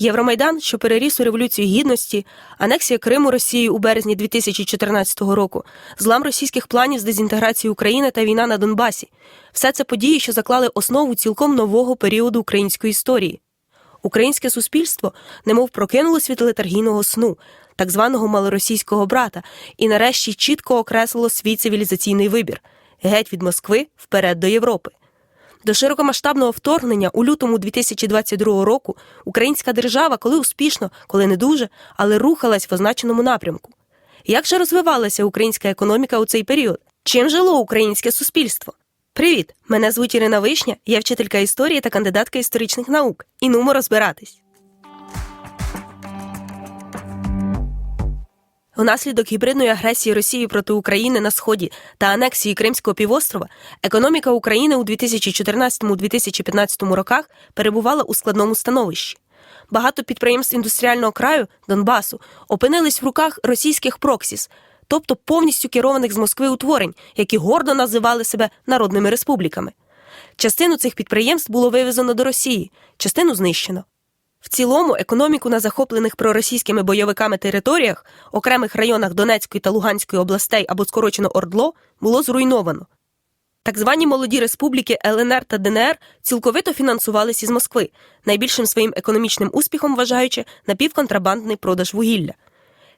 Євромайдан, що переріс у революцію гідності, анексія Криму Росією у березні 2014 року, злам російських планів з дезінтеграції України та війна на Донбасі все це події, що заклали основу цілком нового періоду української історії. Українське суспільство немов прокинулось від летаргійного сну, так званого малоросійського брата, і нарешті чітко окреслило свій цивілізаційний вибір геть від Москви вперед до Європи. До широкомасштабного вторгнення у лютому 2022 року українська держава, коли успішно, коли не дуже, але рухалась в означеному напрямку. Як же розвивалася українська економіка у цей період? Чим жило українське суспільство? Привіт! Мене звуть Ірина Вишня, я вчителька історії та кандидатка історичних наук. І нумо розбиратись. Внаслідок гібридної агресії Росії проти України на сході та анексії Кримського півострова економіка України у 2014-2015 роках перебувала у складному становищі. Багато підприємств індустріального краю Донбасу опинились в руках російських проксіс, тобто повністю керованих з Москви утворень, які гордо називали себе народними республіками. Частину цих підприємств було вивезено до Росії, частину знищено. В цілому економіку на захоплених проросійськими бойовиками територіях, окремих районах Донецької та Луганської областей або скорочено ОРДЛО, було зруйновано. Так звані молоді республіки ЛНР та ДНР цілковито фінансувалися із Москви, найбільшим своїм економічним успіхом вважаючи напівконтрабандний продаж вугілля.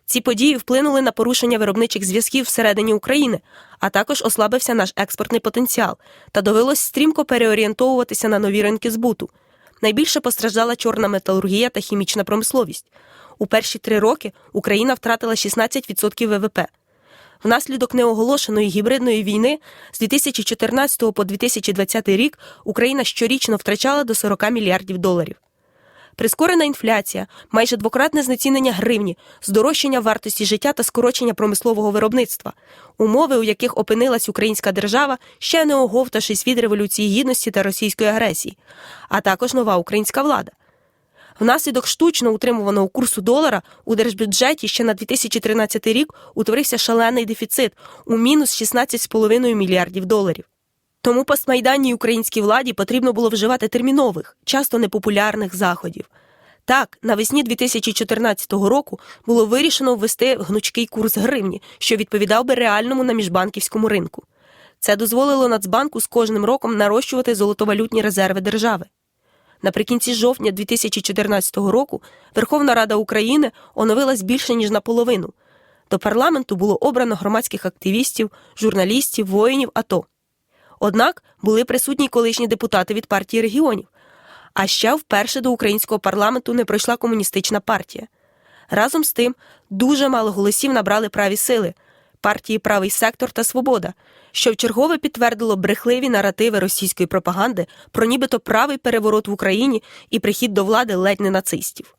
Ці події вплинули на порушення виробничих зв'язків всередині України, а також ослабився наш експортний потенціал та довелось стрімко переорієнтовуватися на нові ринки збуту. Найбільше постраждала чорна металургія та хімічна промисловість. У перші три роки Україна втратила 16% ВВП. Внаслідок неоголошеної гібридної війни з 2014 по 2020 рік Україна щорічно втрачала до 40 мільярдів доларів. Прискорена інфляція, майже двократне знецінення гривні, здорожчання вартості життя та скорочення промислового виробництва, умови, у яких опинилась українська держава, ще не оговтавшись від революції гідності та російської агресії, а також нова українська влада. Внаслідок штучно утримуваного курсу долара у держбюджеті ще на 2013 рік утворився шалений дефіцит у мінус 16,5 мільярдів доларів. Тому постмайданній українській владі потрібно було вживати термінових, часто непопулярних заходів. Так, навесні 2014 року було вирішено ввести гнучкий курс гривні, що відповідав би реальному на міжбанківському ринку. Це дозволило Нацбанку з кожним роком нарощувати золотовалютні резерви держави. Наприкінці жовтня 2014 року Верховна Рада України оновилась більше ніж наполовину. До парламенту було обрано громадських активістів, журналістів, воїнів АТО. Однак були присутні колишні депутати від партії регіонів. А ще вперше до українського парламенту не пройшла комуністична партія. Разом з тим дуже мало голосів набрали праві сили партії Правий сектор та Свобода, що вчергове підтвердило брехливі наративи російської пропаганди про нібито правий переворот в Україні і прихід до влади ледь не нацистів.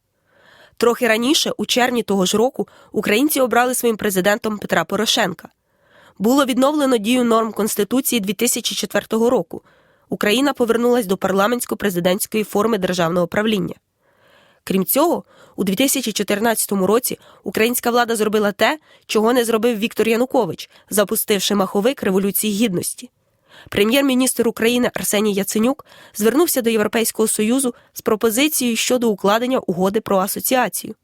Трохи раніше, у червні того ж року, українці обрали своїм президентом Петра Порошенка. Було відновлено дію норм Конституції 2004 року. Україна повернулась до парламентсько-президентської форми державного правління. Крім цього, у 2014 році українська влада зробила те, чого не зробив Віктор Янукович, запустивши маховик Революції Гідності. Прем'єр-міністр України Арсеній Яценюк звернувся до Європейського Союзу з пропозицією щодо укладення угоди про асоціацію.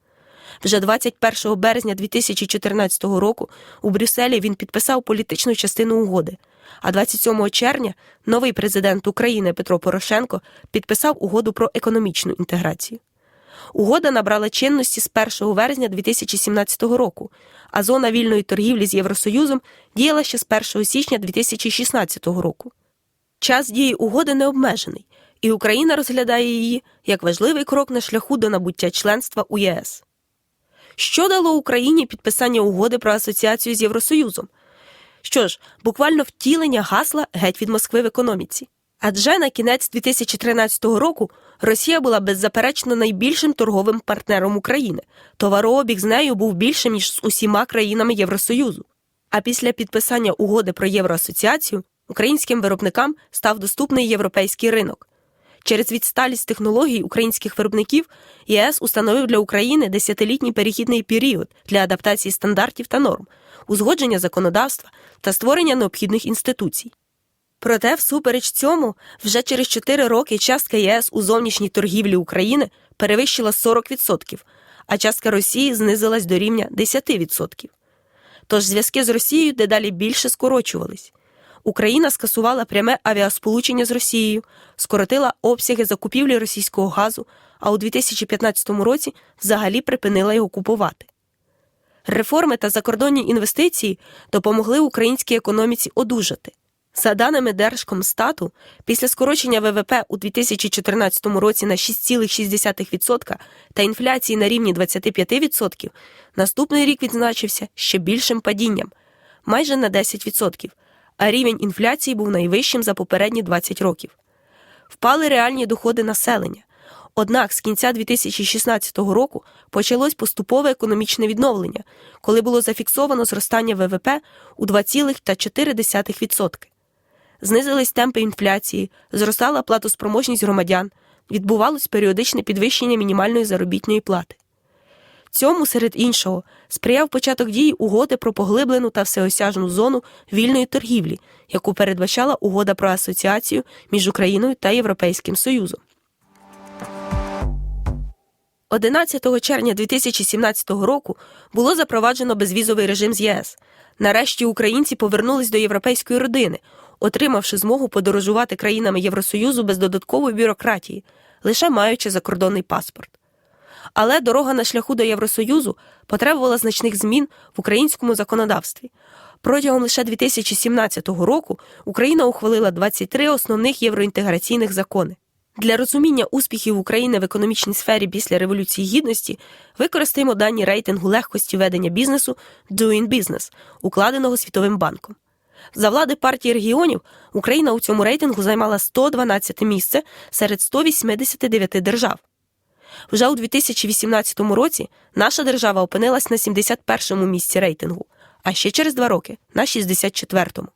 Вже 21 березня 2014 року у Брюсселі він підписав політичну частину угоди. А 27 червня новий президент України Петро Порошенко підписав угоду про економічну інтеграцію. Угода набрала чинності з 1 вересня 2017 року, а зона вільної торгівлі з Євросоюзом діяла ще з 1 січня 2016 року. Час дії угоди не обмежений, і Україна розглядає її як важливий крок на шляху до набуття членства у ЄС. Що дало Україні підписання угоди про асоціацію з Євросоюзом? Що ж, буквально втілення гасла геть від Москви в економіці. Адже на кінець 2013 року Росія була беззаперечно найбільшим торговим партнером України. Товарообіг з нею був більшим ніж з усіма країнами Євросоюзу. А після підписання угоди про євроасоціацію українським виробникам став доступний європейський ринок. Через відсталість технологій українських виробників ЄС установив для України десятилітній перехідний період для адаптації стандартів та норм, узгодження законодавства та створення необхідних інституцій. Проте, всупереч цьому, вже через 4 роки частка ЄС у зовнішній торгівлі України перевищила 40%, а частка Росії знизилась до рівня 10%. Тож зв'язки з Росією дедалі більше скорочувались. Україна скасувала пряме авіасполучення з Росією, скоротила обсяги закупівлі російського газу, а у 2015 році взагалі припинила його купувати. Реформи та закордонні інвестиції допомогли українській економіці одужати. За даними Держкомстату, після скорочення ВВП у 2014 році на 6,6% та інфляції на рівні 25%, наступний рік відзначився ще більшим падінням майже на 10%, а рівень інфляції був найвищим за попередні 20 років. Впали реальні доходи населення. Однак з кінця 2016 року почалось поступове економічне відновлення, коли було зафіксовано зростання ВВП у 2,4%. Знизились темпи інфляції, зростала платоспроможність громадян, відбувалось періодичне підвищення мінімальної заробітної плати. Цьому, серед іншого, сприяв початок дії угоди про поглиблену та всеосяжну зону вільної торгівлі, яку передбачала угода про асоціацію між Україною та Європейським Союзом. 11 червня 2017 року було запроваджено безвізовий режим з ЄС. Нарешті українці повернулись до європейської родини, отримавши змогу подорожувати країнами Євросоюзу без додаткової бюрократії, лише маючи закордонний паспорт. Але дорога на шляху до Євросоюзу потребувала значних змін в українському законодавстві. Протягом лише 2017 року Україна ухвалила 23 основних євроінтеграційних закони. Для розуміння успіхів України в економічній сфері після Революції Гідності використаємо дані рейтингу легкості ведення бізнесу Doing Business, укладеного Світовим банком. За влади партії регіонів Україна у цьому рейтингу займала 112 місце серед 189 держав. Вже у 2018 році наша держава опинилась на 71-му місці рейтингу, а ще через два роки на 64-му.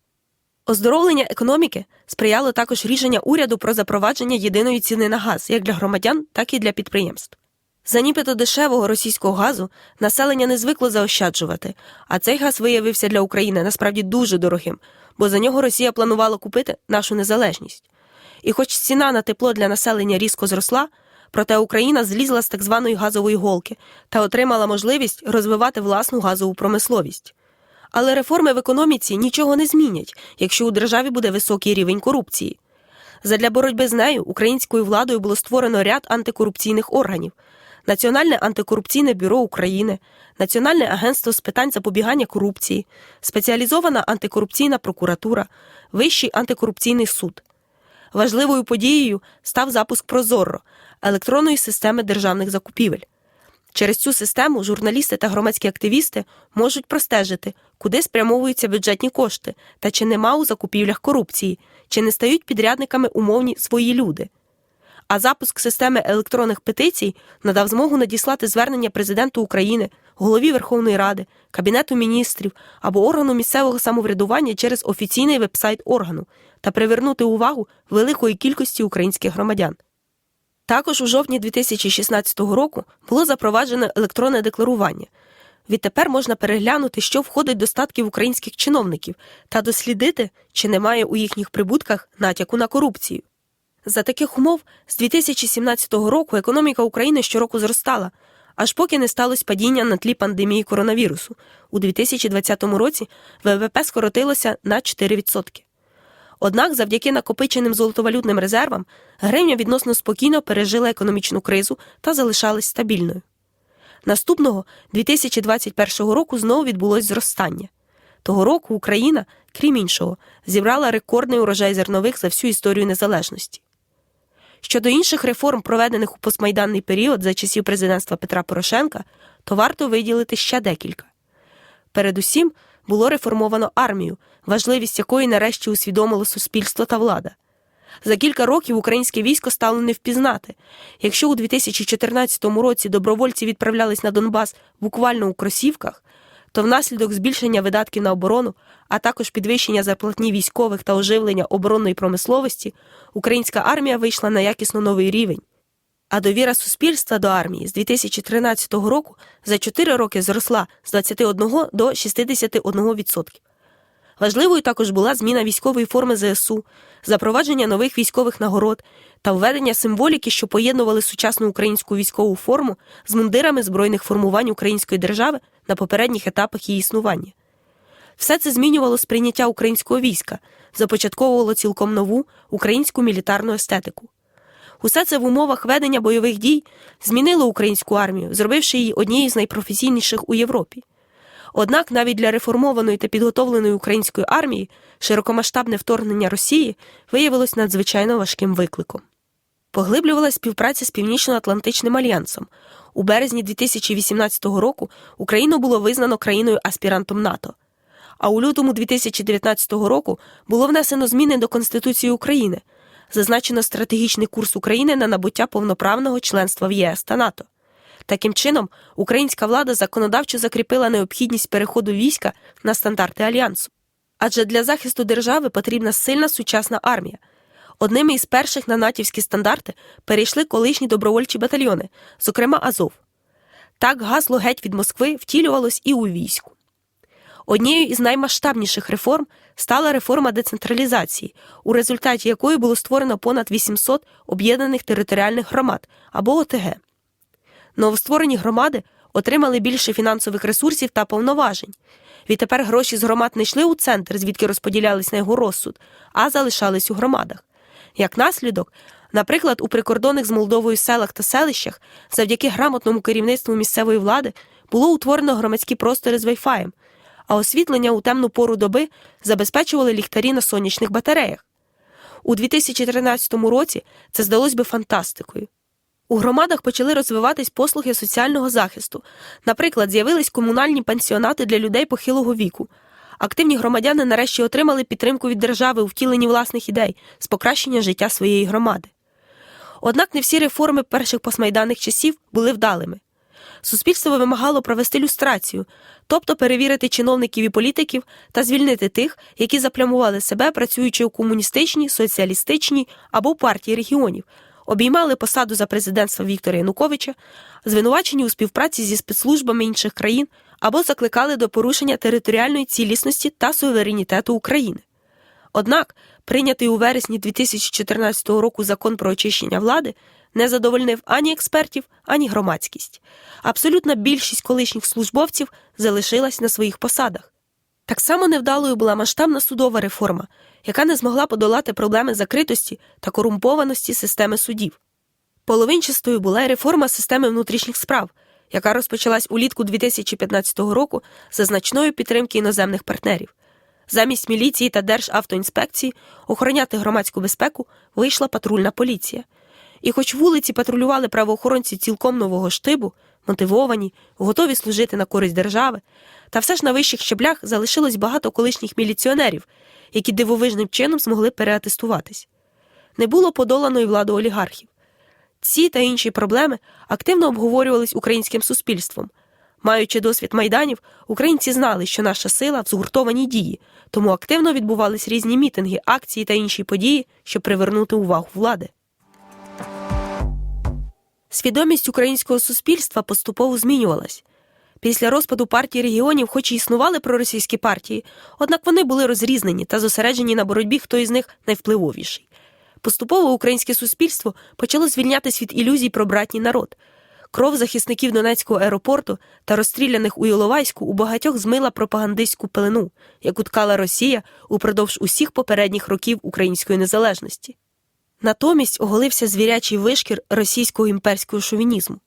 Оздоровлення економіки сприяло також рішення уряду про запровадження єдиної ціни на газ як для громадян, так і для підприємств. За нібито дешевого російського газу населення не звикло заощаджувати, а цей газ виявився для України насправді дуже дорогим, бо за нього Росія планувала купити нашу незалежність. І хоч ціна на тепло для населення різко зросла, проте Україна злізла з так званої газової голки та отримала можливість розвивати власну газову промисловість. Але реформи в економіці нічого не змінять, якщо у державі буде високий рівень корупції. Задля боротьби з нею українською владою було створено ряд антикорупційних органів: Національне антикорупційне бюро України, Національне агентство з питань запобігання корупції, спеціалізована антикорупційна прокуратура, Вищий антикорупційний суд. Важливою подією став запуск Прозорро електронної системи державних закупівель. Через цю систему журналісти та громадські активісти можуть простежити, куди спрямовуються бюджетні кошти та чи нема у закупівлях корупції, чи не стають підрядниками умовні свої люди. А запуск системи електронних петицій надав змогу надіслати звернення президенту України, голові Верховної Ради, Кабінету міністрів або органу місцевого самоврядування через офіційний вебсайт органу та привернути увагу великої кількості українських громадян. Також у жовтні 2016 року було запроваджено електронне декларування. Відтепер можна переглянути, що входить до статків українських чиновників, та дослідити, чи немає у їхніх прибутках натяку на корупцію. За таких умов з 2017 року економіка України щороку зростала, аж поки не сталося падіння на тлі пандемії коронавірусу. У 2020 році ВВП скоротилося на 4%. Однак, завдяки накопиченим золотовалютним резервам, гривня відносно спокійно пережила економічну кризу та залишалась стабільною. Наступного 2021 року знову відбулось зростання. Того року Україна, крім іншого, зібрала рекордний урожай зернових за всю історію незалежності. Щодо інших реформ, проведених у постмайданний період за часів президентства Петра Порошенка, то варто виділити ще декілька. Передусім, було реформовано армію, важливість якої нарешті усвідомило суспільство та влада. За кілька років українське військо стало не впізнати. Якщо у 2014 році добровольці відправлялись на Донбас буквально у кросівках, то внаслідок збільшення видатків на оборону, а також підвищення зарплатні військових та оживлення оборонної промисловості, українська армія вийшла на якісно новий рівень. А довіра суспільства до армії з 2013 року за 4 роки зросла з 21 до 61%. Важливою також була зміна військової форми ЗСУ, запровадження нових військових нагород та введення символіки, що поєднували сучасну українську військову форму з мундирами збройних формувань української держави на попередніх етапах її існування. Все це змінювало сприйняття українського війська, започатковувало цілком нову українську мілітарну естетику. Усе це в умовах ведення бойових дій змінило українську армію, зробивши її однією з найпрофесійніших у Європі. Однак навіть для реформованої та підготовленої української армії широкомасштабне вторгнення Росії виявилось надзвичайно важким викликом. Поглиблювалася співпраця з Північно-Атлантичним альянсом. У березні 2018 року Україну було визнано країною аспірантом НАТО. А у лютому 2019 року було внесено зміни до Конституції України, зазначено стратегічний курс України на набуття повноправного членства в ЄС та НАТО. Таким чином, українська влада законодавчо закріпила необхідність переходу війська на стандарти альянсу. Адже для захисту держави потрібна сильна сучасна армія. Одними із перших на натівські стандарти перейшли колишні добровольчі батальйони, зокрема Азов. Так гасло геть від Москви втілювалось і у війську. Однією із наймасштабніших реформ стала реформа децентралізації, у результаті якої було створено понад 800 об'єднаних територіальних громад або ОТГ. Новостворені громади отримали більше фінансових ресурсів та повноважень. Відтепер гроші з громад не йшли у центр, звідки розподілялись на його розсуд, а залишались у громадах. Як наслідок, наприклад, у прикордонних з Молдовою селах та селищах, завдяки грамотному керівництву місцевої влади, було утворено громадські простори з вайфаєм, а освітлення у темну пору доби забезпечували ліхтарі на сонячних батареях. У 2013 році це здалось би фантастикою. У громадах почали розвиватись послуги соціального захисту. Наприклад, з'явились комунальні пансіонати для людей похилого віку. Активні громадяни нарешті отримали підтримку від держави у втіленні власних ідей з покращення життя своєї громади. Однак не всі реформи перших постмайданних часів були вдалими. Суспільство вимагало провести люстрацію, тобто перевірити чиновників і політиків та звільнити тих, які заплямували себе, працюючи у комуністичній, соціалістичній або партії регіонів, обіймали посаду за президентства Віктора Януковича, звинувачені у співпраці зі спецслужбами інших країн або закликали до порушення територіальної цілісності та суверенітету України. Однак, прийнятий у вересні 2014 року закон про очищення влади не задовольнив ані експертів, ані громадськість. Абсолютна більшість колишніх службовців залишилась на своїх посадах. Так само невдалою була масштабна судова реформа, яка не змогла подолати проблеми закритості та корумпованості системи судів. Половинчастою була й реформа системи внутрішніх справ, яка розпочалась улітку 2015 року за значної підтримки іноземних партнерів. Замість міліції та Державтоінспекції охороняти громадську безпеку вийшла патрульна поліція. І хоч вулиці патрулювали правоохоронці цілком нового штибу, мотивовані, готові служити на користь держави, та все ж на вищих щеблях залишилось багато колишніх міліціонерів, які дивовижним чином змогли переатестуватись. Не було подоланої влади олігархів. Ці та інші проблеми активно обговорювались українським суспільством. Маючи досвід майданів, українці знали, що наша сила в згуртованій дії, тому активно відбувались різні мітинги, акції та інші події, щоб привернути увагу влади. Свідомість українського суспільства поступово змінювалась. Після розпаду партії регіонів, хоч і існували проросійські партії, однак вони були розрізнені та зосереджені на боротьбі, хто із них найвпливовіший. Поступово українське суспільство почало звільнятись від ілюзій про братній народ. Кров захисників Донецького аеропорту та розстріляних у Іловайську у багатьох змила пропагандистську пелену, яку ткала Росія упродовж усіх попередніх років української незалежності. Натомість оголився звірячий вишкір російського імперського шовінізму.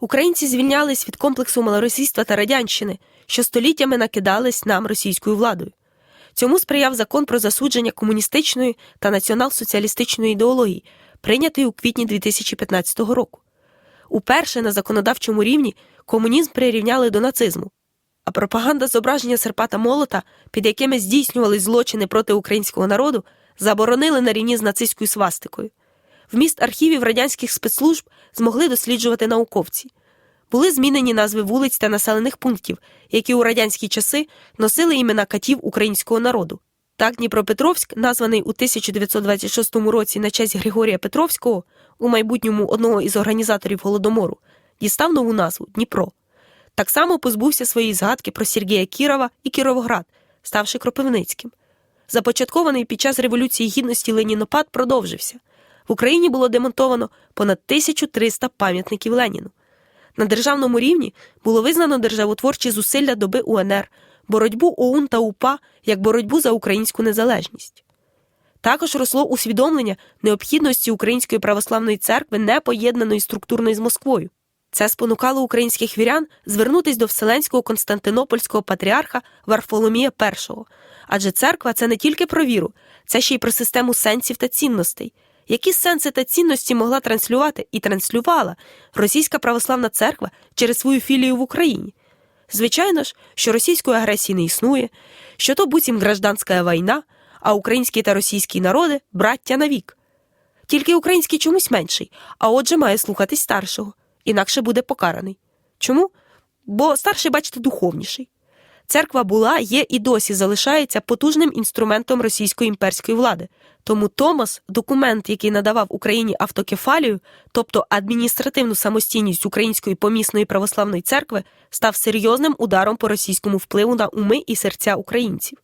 Українці звільнялись від комплексу малоросійства та радянщини, що століттями накидались нам російською владою. Цьому сприяв закон про засудження комуністичної та націонал-соціалістичної ідеології, прийнятий у квітні 2015 року. Уперше на законодавчому рівні комунізм прирівняли до нацизму, а пропаганда зображення серпа та молота, під якими здійснювались злочини проти українського народу, заборонили на рівні з нацистською свастикою. Вміст архівів радянських спецслужб змогли досліджувати науковці. Були змінені назви вулиць та населених пунктів, які у радянські часи носили імена катів українського народу. Так Дніпропетровськ, названий у 1926 році на честь Григорія Петровського, у майбутньому одного із організаторів голодомору, дістав нову назву Дніпро. Так само позбувся своєї згадки про Сергія Кірова і Кіровоград, ставши Кропивницьким. Започаткований під час Революції Гідності Ленінопад продовжився. В Україні було демонтовано понад 1300 пам'ятників Леніну. На державному рівні було визнано державотворчі зусилля доби УНР, боротьбу ОУН та УПА як боротьбу за українську незалежність. Також росло усвідомлення необхідності Української православної церкви непоєднаної структурної з Москвою. Це спонукало українських вірян звернутись до Вселенського Константинопольського патріарха Варфоломія І, адже церква це не тільки про віру, це ще й про систему сенсів та цінностей. Які сенси та цінності могла транслювати і транслювала Російська православна церква через свою філію в Україні? Звичайно ж, що російської агресії не існує, що то буцім гражданська війна, а українські та російські народи браття навік. Тільки український чомусь менший, а отже має слухатись старшого, інакше буде покараний. Чому? Бо старший, бачите, духовніший. Церква була, є і досі залишається потужним інструментом російської імперської влади. Тому Томас, документ, який надавав Україні автокефалію, тобто адміністративну самостійність Української помісної православної церкви, став серйозним ударом по російському впливу на уми і серця українців.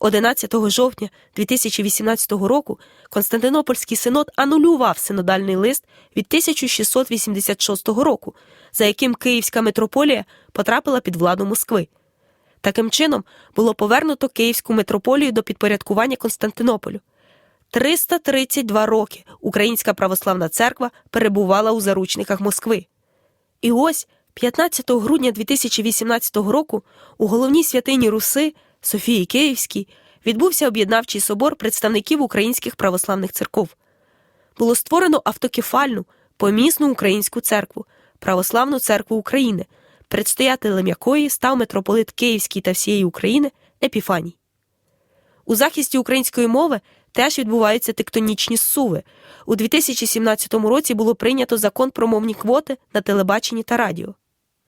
11 жовтня 2018 року Константинопольський синод анулював синодальний лист від 1686 року, за яким Київська митрополія потрапила під владу Москви. Таким чином було повернуто Київську митрополію до підпорядкування Константинополю. 332 роки Українська православна церква перебувала у заручниках Москви. І ось 15 грудня 2018 року у головній святині Руси Софії Київській відбувся об'єднавчий собор представників українських православних церков. Було створено автокефальну, помісну українську церкву, Православну церкву України, предстоятелем якої став митрополит Київський та всієї України Епіфаній. У захисті української мови теж відбуваються тектонічні зсуви. У 2017 році було прийнято закон про мовні квоти на телебаченні та радіо.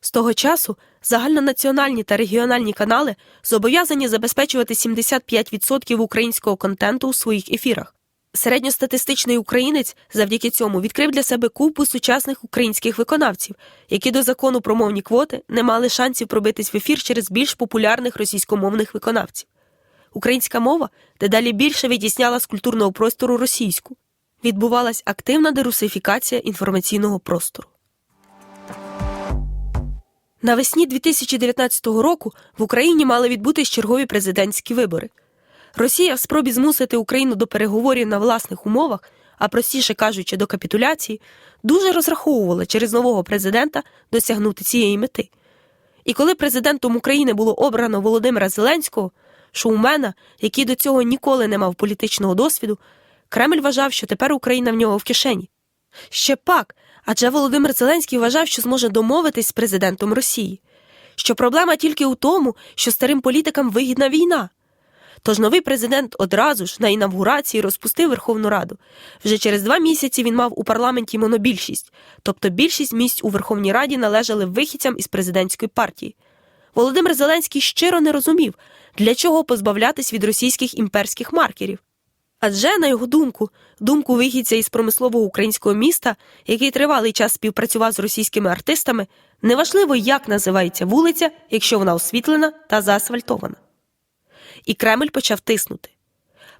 З того часу загальнонаціональні та регіональні канали зобов'язані забезпечувати 75% українського контенту у своїх ефірах. Середньостатистичний українець завдяки цьому відкрив для себе купу сучасних українських виконавців, які до закону про мовні квоти не мали шансів пробитись в ефір через більш популярних російськомовних виконавців. Українська мова дедалі більше відтісняла з культурного простору російську. Відбувалась активна дерусифікація інформаційного простору. Навесні 2019 року в Україні мали відбутись чергові президентські вибори. Росія в спробі змусити Україну до переговорів на власних умовах, а простіше кажучи, до капітуляції, дуже розраховувала через нового президента досягнути цієї мети. І коли президентом України було обрано Володимира Зеленського, шоумена, який до цього ніколи не мав політичного досвіду, Кремль вважав, що тепер Україна в нього в кишені. Ще пак, адже Володимир Зеленський вважав, що зможе домовитись з президентом Росії, що проблема тільки у тому, що старим політикам вигідна війна. Тож новий президент одразу ж на інавгурації розпустив Верховну Раду. Вже через два місяці він мав у парламенті монобільшість, тобто більшість місць у Верховній Раді належали вихідцям із президентської партії. Володимир Зеленський щиро не розумів, для чого позбавлятись від російських імперських маркерів. Адже, на його думку, думку вихідця із промислового українського міста, який тривалий час співпрацював з російськими артистами, неважливо, як називається вулиця, якщо вона освітлена та заасфальтована. І Кремль почав тиснути.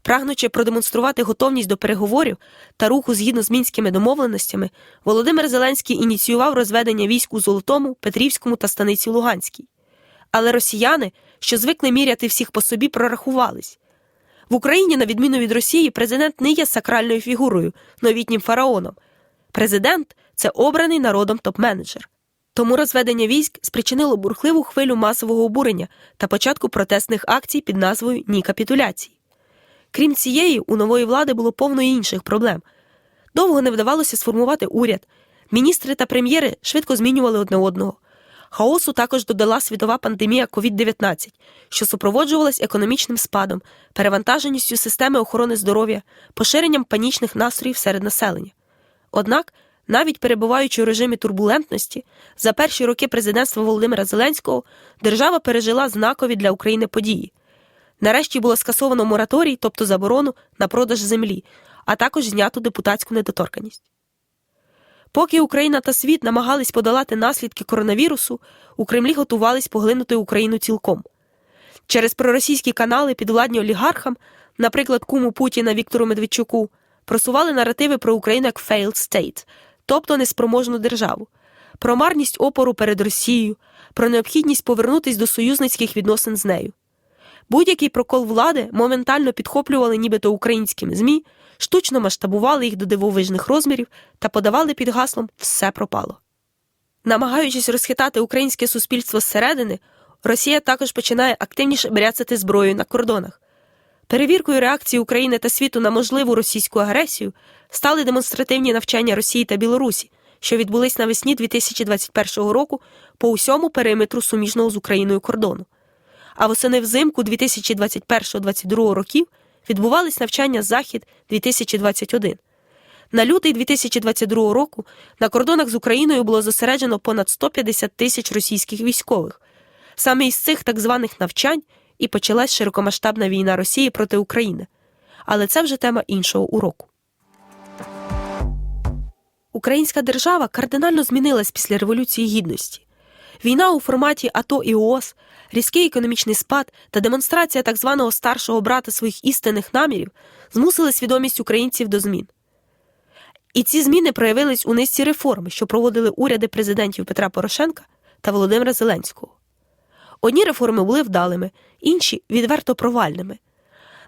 Прагнучи продемонструвати готовність до переговорів та руху згідно з мінськими домовленостями, Володимир Зеленський ініціював розведення військ у Золотому, Петрівському та станиці Луганській. Але росіяни, що звикли міряти всіх по собі, прорахувались. В Україні, на відміну від Росії, президент не є сакральною фігурою, новітнім фараоном. Президент це обраний народом топ-менеджер. Тому розведення військ спричинило бурхливу хвилю масового обурення та початку протестних акцій під назвою Ні капітуляції. Крім цієї, у нової влади було повно інших проблем. Довго не вдавалося сформувати уряд. Міністри та прем'єри швидко змінювали одне одного. Хаосу також додала світова пандемія COVID-19, що супроводжувалась економічним спадом, перевантаженістю системи охорони здоров'я, поширенням панічних настроїв серед населення. Однак Навіть перебуваючи у режимі турбулентності, за перші роки президентства Володимира Зеленського держава пережила знакові для України події. Нарешті було скасовано мораторій, тобто заборону на продаж землі, а також знято депутатську недоторканність. Поки Україна та світ намагались подолати наслідки коронавірусу, у Кремлі готувались поглинути Україну цілком. Через проросійські канали підвладні олігархам, наприклад, куму Путіна Віктору Медведчуку, просували наративи про Україну як failed state, тобто неспроможну державу, про марність опору перед Росією, про необхідність повернутись до союзницьких відносин з нею. Будь-який прокол влади моментально підхоплювали нібито українськими ЗМІ, штучно масштабували їх до дивовижних розмірів та подавали під гаслом все пропало. Намагаючись розхитати українське суспільство зсередини, Росія також починає активніше бряцати зброєю на кордонах. Перевіркою реакції України та світу на можливу російську агресію стали демонстративні навчання Росії та Білорусі, що відбулись навесні 2021 року по усьому периметру суміжного з Україною кордону. А восени взимку 2021-2022 років відбувались навчання Захід 2021. На лютий 2022 року на кордонах з Україною було зосереджено понад 150 тисяч російських військових. Саме із цих так званих навчань і почалась широкомасштабна війна Росії проти України. Але це вже тема іншого уроку. Українська держава кардинально змінилась після Революції Гідності. Війна у форматі АТО і ООС, різкий економічний спад та демонстрація так званого старшого брата своїх істинних намірів змусили свідомість українців до змін. І ці зміни проявились у низці реформ, що проводили уряди президентів Петра Порошенка та Володимира Зеленського. Одні реформи були вдалими, інші відверто провальними.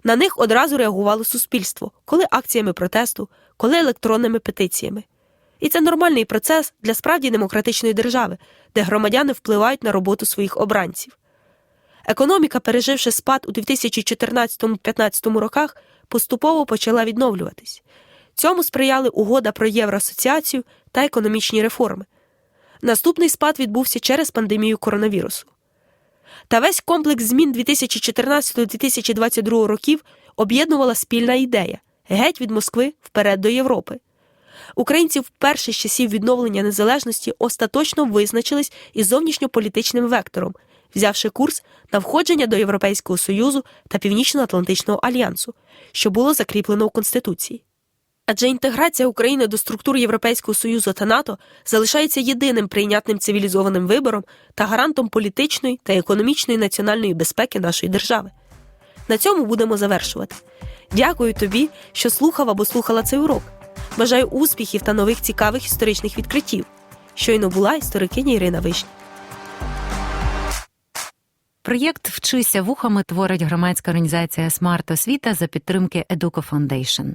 На них одразу реагувало суспільство, коли акціями протесту, коли електронними петиціями. І це нормальний процес для справді демократичної держави, де громадяни впливають на роботу своїх обранців. Економіка, переживши спад у 2014-15 роках, поступово почала відновлюватись. Цьому сприяли угода про євроасоціацію та економічні реформи. Наступний спад відбувся через пандемію коронавірусу. Та весь комплекс змін 2014-2022 років об'єднувала спільна ідея геть від Москви вперед до Європи. Українці вперше з часів відновлення незалежності остаточно визначились із зовнішньополітичним вектором, взявши курс на входження до Європейського Союзу та Північно-Атлантичного альянсу, що було закріплено у Конституції. Адже інтеграція України до структур Європейського Союзу та НАТО залишається єдиним прийнятним цивілізованим вибором та гарантом політичної та економічної національної безпеки нашої держави. На цьому будемо завершувати. Дякую тобі, що слухав або слухала цей урок. Бажаю успіхів та нових цікавих історичних відкриттів. Щойно була історикиня Ірина Вишня. Проєкт Вчися вухами творить громадська організація Смарт Освіта за підтримки Educo Foundation.